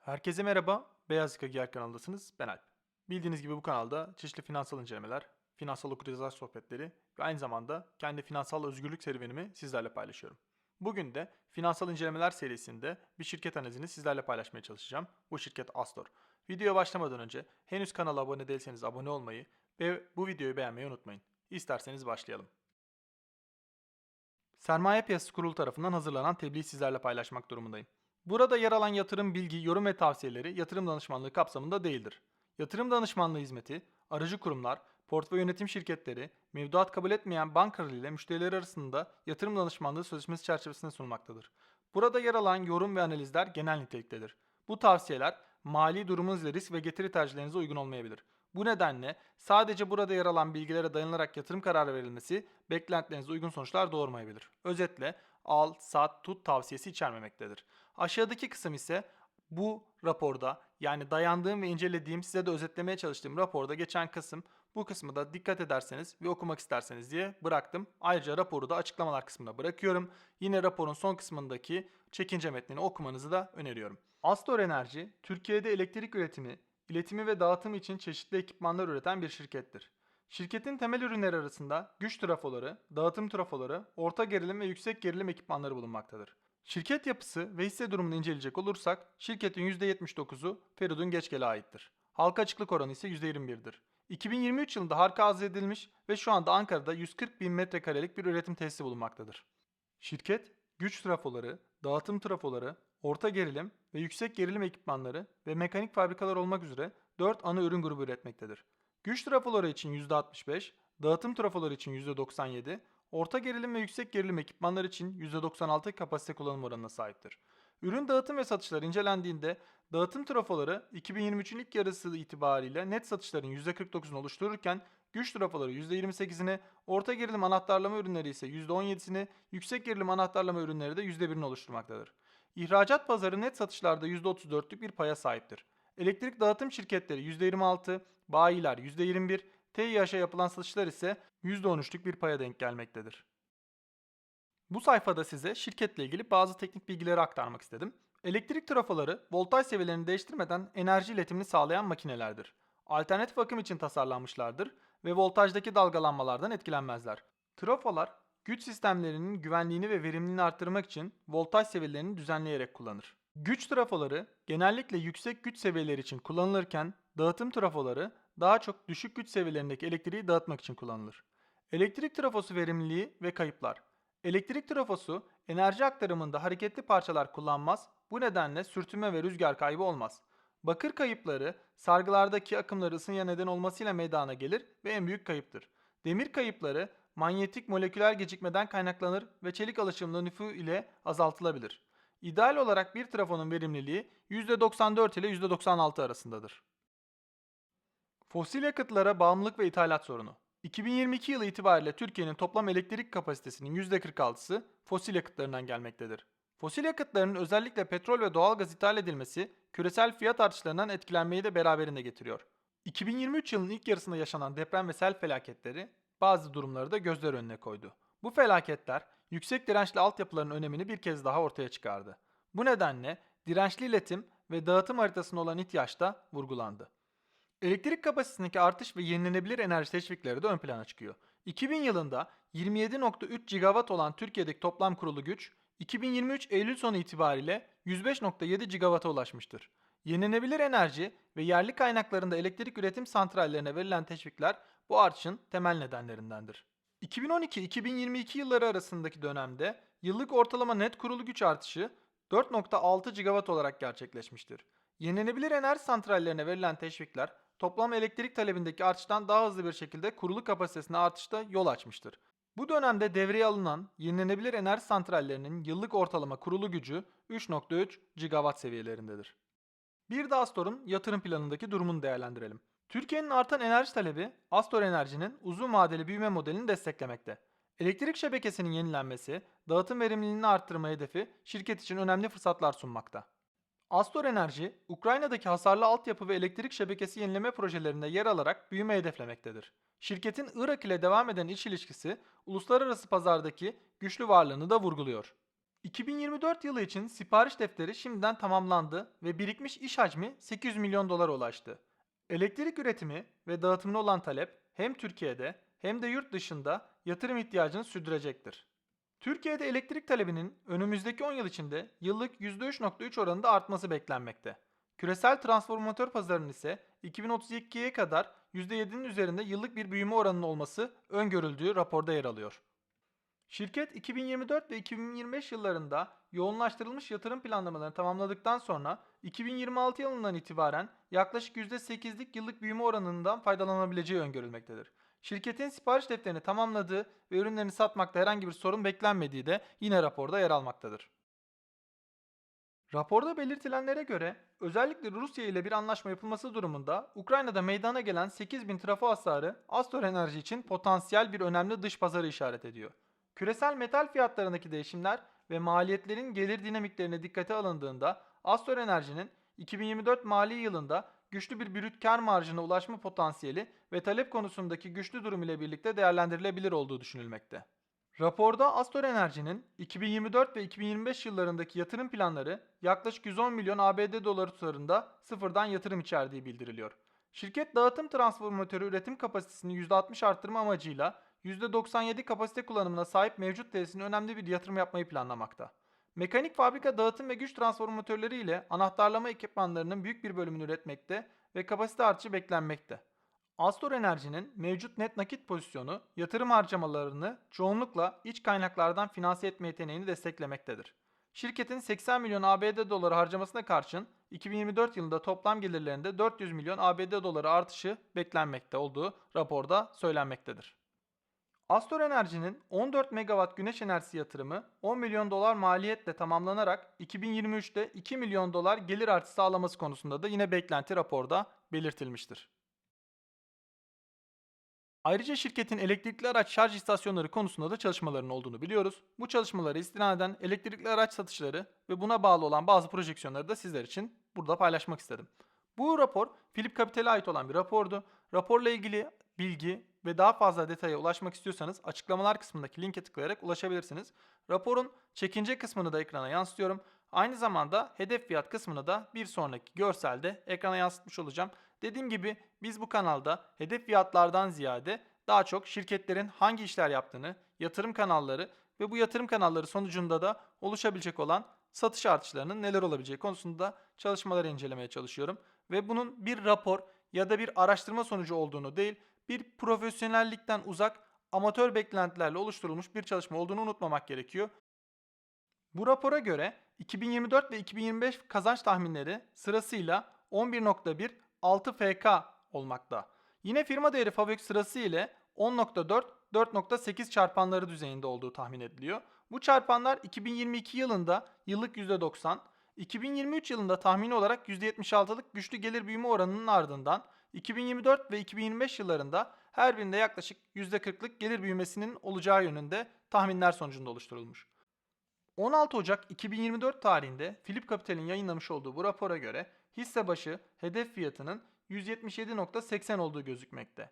Herkese merhaba. Beyaz Yaka Giyer kanalındasınız. Ben Alp. Bildiğiniz gibi bu kanalda çeşitli finansal incelemeler, finansal okuryazar sohbetleri ve aynı zamanda kendi finansal özgürlük serüvenimi sizlerle paylaşıyorum. Bugün de finansal incelemeler serisinde bir şirket analizini sizlerle paylaşmaya çalışacağım. Bu şirket Astor. Videoya başlamadan önce henüz kanala abone değilseniz abone olmayı ve bu videoyu beğenmeyi unutmayın. İsterseniz başlayalım. Sermaye Piyasası Kurulu tarafından hazırlanan tebliği sizlerle paylaşmak durumundayım. Burada yer alan yatırım bilgi, yorum ve tavsiyeleri yatırım danışmanlığı kapsamında değildir. Yatırım danışmanlığı hizmeti, aracı kurumlar, portföy yönetim şirketleri, mevduat kabul etmeyen bankalar ile müşterileri arasında yatırım danışmanlığı sözleşmesi çerçevesinde sunulmaktadır. Burada yer alan yorum ve analizler genel niteliktedir. Bu tavsiyeler mali durumunuz ile risk ve getiri tercihlerinize uygun olmayabilir. Bu nedenle sadece burada yer alan bilgilere dayanılarak yatırım kararı verilmesi beklentilerinize uygun sonuçlar doğurmayabilir. Özetle al, sat, tut tavsiyesi içermemektedir. Aşağıdaki kısım ise bu raporda yani dayandığım ve incelediğim size de özetlemeye çalıştığım raporda geçen kısım bu kısmı da dikkat ederseniz ve okumak isterseniz diye bıraktım. Ayrıca raporu da açıklamalar kısmına bırakıyorum. Yine raporun son kısmındaki çekince metnini okumanızı da öneriyorum. Astor Enerji, Türkiye'de elektrik üretimi, iletimi ve dağıtımı için çeşitli ekipmanlar üreten bir şirkettir. Şirketin temel ürünleri arasında güç trafoları, dağıtım trafoları, orta gerilim ve yüksek gerilim ekipmanları bulunmaktadır. Şirket yapısı ve hisse durumunu inceleyecek olursak şirketin %79'u Feridun Geçgel'e aittir. Halka açıklık oranı ise %21'dir. 2023 yılında harka arz edilmiş ve şu anda Ankara'da 140 bin metrekarelik bir üretim tesisi bulunmaktadır. Şirket, güç trafoları, dağıtım trafoları, orta gerilim ve yüksek gerilim ekipmanları ve mekanik fabrikalar olmak üzere 4 ana ürün grubu üretmektedir. Güç trafoları için %65, dağıtım trafoları için %97, orta gerilim ve yüksek gerilim ekipmanlar için %96 kapasite kullanım oranına sahiptir. Ürün dağıtım ve satışlar incelendiğinde dağıtım trafoları 2023'ün ilk yarısı itibariyle net satışların %49'unu oluştururken güç trafoları %28'ini, orta gerilim anahtarlama ürünleri ise %17'sini, yüksek gerilim anahtarlama ürünleri de %1'ini oluşturmaktadır. İhracat pazarı net satışlarda %34'lük bir paya sahiptir. Elektrik dağıtım şirketleri %26, bayiler %21, TİH'a yapılan satışlar ise %13'lük bir paya denk gelmektedir. Bu sayfada size şirketle ilgili bazı teknik bilgileri aktarmak istedim. Elektrik trafoları voltaj seviyelerini değiştirmeden enerji iletimini sağlayan makinelerdir. Alternatif akım için tasarlanmışlardır ve voltajdaki dalgalanmalardan etkilenmezler. Trafolar güç sistemlerinin güvenliğini ve verimliliğini arttırmak için voltaj seviyelerini düzenleyerek kullanır. Güç trafoları genellikle yüksek güç seviyeleri için kullanılırken dağıtım trafoları daha çok düşük güç seviyelerindeki elektriği dağıtmak için kullanılır. Elektrik trafosu verimliliği ve kayıplar. Elektrik trafosu enerji aktarımında hareketli parçalar kullanmaz. Bu nedenle sürtünme ve rüzgar kaybı olmaz. Bakır kayıpları sargılardaki akımları ısıya neden olmasıyla meydana gelir ve en büyük kayıptır. Demir kayıpları manyetik moleküler gecikmeden kaynaklanır ve çelik alaşımlı nüfu ile azaltılabilir. İdeal olarak bir trafonun verimliliği %94 ile %96 arasındadır. Fosil yakıtlara bağımlılık ve ithalat sorunu. 2022 yılı itibariyle Türkiye'nin toplam elektrik kapasitesinin %46'sı fosil yakıtlarından gelmektedir. Fosil yakıtların özellikle petrol ve doğalgaz ithal edilmesi küresel fiyat artışlarından etkilenmeyi de beraberinde getiriyor. 2023 yılının ilk yarısında yaşanan deprem ve sel felaketleri bazı durumları da gözler önüne koydu. Bu felaketler yüksek dirençli altyapıların önemini bir kez daha ortaya çıkardı. Bu nedenle dirençli iletim ve dağıtım haritasına olan ihtiyaç da vurgulandı. Elektrik kapasitesindeki artış ve yenilenebilir enerji teşvikleri de ön plana çıkıyor. 2000 yılında 27.3 gigawatt olan Türkiye'deki toplam kurulu güç 2023 Eylül sonu itibariyle 105.7 gigawatt'a ulaşmıştır. Yenilenebilir enerji ve yerli kaynaklarında elektrik üretim santrallerine verilen teşvikler bu artışın temel nedenlerindendir. 2012-2022 yılları arasındaki dönemde yıllık ortalama net kurulu güç artışı 4.6 gigawatt olarak gerçekleşmiştir. Yenilenebilir enerji santrallerine verilen teşvikler toplam elektrik talebindeki artıştan daha hızlı bir şekilde kurulu kapasitesine artışta yol açmıştır. Bu dönemde devreye alınan yenilenebilir enerji santrallerinin yıllık ortalama kurulu gücü 3.3 gigawatt seviyelerindedir. Bir de Astor'un yatırım planındaki durumunu değerlendirelim. Türkiye'nin artan enerji talebi Astor Enerji'nin uzun vadeli büyüme modelini desteklemekte. Elektrik şebekesinin yenilenmesi, dağıtım verimliliğini arttırma hedefi şirket için önemli fırsatlar sunmakta. Astor Enerji, Ukrayna'daki hasarlı altyapı ve elektrik şebekesi yenileme projelerinde yer alarak büyüme hedeflemektedir. Şirketin Irak ile devam eden iş ilişkisi, uluslararası pazardaki güçlü varlığını da vurguluyor. 2024 yılı için sipariş defteri şimdiden tamamlandı ve birikmiş iş hacmi 800 milyon dolara ulaştı. Elektrik üretimi ve dağıtımına olan talep hem Türkiye'de hem de yurt dışında yatırım ihtiyacını sürdürecektir. Türkiye'de elektrik talebinin önümüzdeki 10 yıl içinde yıllık %3.3 oranında artması beklenmekte. Küresel transformatör pazarının ise 2032'ye kadar %7'nin üzerinde yıllık bir büyüme oranının olması öngörüldüğü raporda yer alıyor. Şirket 2024 ve 2025 yıllarında yoğunlaştırılmış yatırım planlamalarını tamamladıktan sonra 2026 yılından itibaren yaklaşık %8'lik yıllık büyüme oranından faydalanabileceği öngörülmektedir. Şirketin sipariş defterini tamamladığı ve ürünlerini satmakta herhangi bir sorun beklenmediği de yine raporda yer almaktadır. Raporda belirtilenlere göre özellikle Rusya ile bir anlaşma yapılması durumunda Ukrayna'da meydana gelen 8000 trafo hasarı Astor Enerji için potansiyel bir önemli dış pazarı işaret ediyor. Küresel metal fiyatlarındaki değişimler ve maliyetlerin gelir dinamiklerine dikkate alındığında Astor Enerji'nin 2024 mali yılında güçlü bir brüt kar marjına ulaşma potansiyeli ve talep konusundaki güçlü durum ile birlikte değerlendirilebilir olduğu düşünülmekte. Raporda Astor Enerji'nin 2024 ve 2025 yıllarındaki yatırım planları yaklaşık 110 milyon ABD doları tutarında sıfırdan yatırım içerdiği bildiriliyor. Şirket dağıtım transformatörü üretim kapasitesini %60 arttırma amacıyla %97 kapasite kullanımına sahip mevcut tesisine önemli bir yatırım yapmayı planlamakta. Mekanik fabrika dağıtım ve güç transformatörleri ile anahtarlama ekipmanlarının büyük bir bölümünü üretmekte ve kapasite artışı beklenmekte. Astor Enerji'nin mevcut net nakit pozisyonu yatırım harcamalarını çoğunlukla iç kaynaklardan finanse etme yeteneğini desteklemektedir. Şirketin 80 milyon ABD doları harcamasına karşın 2024 yılında toplam gelirlerinde 400 milyon ABD doları artışı beklenmekte olduğu raporda söylenmektedir. Astor Enerji'nin 14 megawatt güneş enerjisi yatırımı 10 milyon dolar maliyetle tamamlanarak 2023'te 2 milyon dolar gelir artışı sağlaması konusunda da yine beklenti raporda belirtilmiştir. Ayrıca şirketin elektrikli araç şarj istasyonları konusunda da çalışmalarının olduğunu biliyoruz. Bu çalışmaları istinaden elektrikli araç satışları ve buna bağlı olan bazı projeksiyonları da sizler için burada paylaşmak istedim. Bu rapor Philip Capital'e ait olan bir rapordu. Raporla ilgili bilgi ve daha fazla detaya ulaşmak istiyorsanız açıklamalar kısmındaki linke tıklayarak ulaşabilirsiniz. Raporun çekince kısmını da ekrana yansıtıyorum. Aynı zamanda hedef fiyat kısmını da bir sonraki görselde ekrana yansıtmış olacağım. Dediğim gibi biz bu kanalda hedef fiyatlardan ziyade daha çok şirketlerin hangi işler yaptığını, yatırım kanalları ve bu yatırım kanalları sonucunda da oluşabilecek olan satış artışlarının neler olabileceği konusunda çalışmaları incelemeye çalışıyorum. Ve bunun bir rapor ya da bir araştırma sonucu olduğunu değil, bir profesyonellikten uzak amatör beklentilerle oluşturulmuş bir çalışma olduğunu unutmamak gerekiyor. Bu rapora göre 2024 ve 2025 kazanç tahminleri sırasıyla 11.1, 6 FK olmakta. Yine firma değeri FAVÖK sırası ile 10.4, 4.8 çarpanları düzeyinde olduğu tahmin ediliyor. Bu çarpanlar 2022 yılında yıllık %90, 2023 yılında tahmini olarak %76'lık güçlü gelir büyüme oranının ardından 2024 ve 2025 yıllarında her birinde yaklaşık %40'lık gelir büyümesinin olacağı yönünde tahminler sonucunda oluşturulmuş. 16 Ocak 2024 tarihinde Philip Capital'in yayınlamış olduğu bu rapora göre hisse başı hedef fiyatının 177.80 olduğu gözükmekte.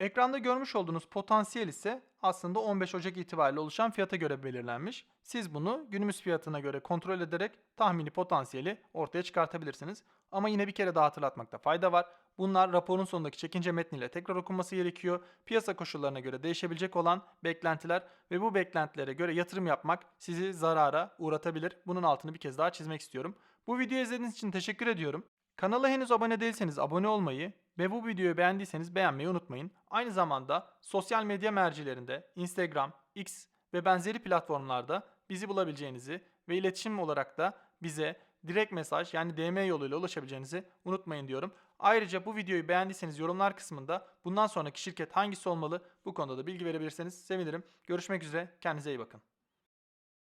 Ekranda görmüş olduğunuz potansiyel ise aslında 15 Ocak itibariyle oluşan fiyata göre belirlenmiş. Siz bunu günümüz fiyatına göre kontrol ederek tahmini potansiyeli ortaya çıkartabilirsiniz. Ama yine bir kere daha hatırlatmakta fayda var. Bunlar raporun sonundaki çekince metniyle tekrar okunması gerekiyor. Piyasa koşullarına göre değişebilecek olan beklentiler ve bu beklentilere göre yatırım yapmak sizi zarara uğratabilir. Bunun altını bir kez daha çizmek istiyorum. Bu videoyu izlediğiniz için teşekkür ediyorum. Kanala henüz abone değilseniz abone olmayı ve bu videoyu beğendiyseniz beğenmeyi unutmayın. Aynı zamanda sosyal medya mercilerinde Instagram, X ve benzeri platformlarda bizi bulabileceğinizi ve iletişim olarak da bize direkt mesaj yani DM yoluyla ulaşabileceğinizi unutmayın diyorum. Ayrıca bu videoyu beğendiyseniz yorumlar kısmında bundan sonraki şirket hangisi olmalı bu konuda da bilgi verebilirseniz sevinirim. Görüşmek üzere kendinize iyi bakın.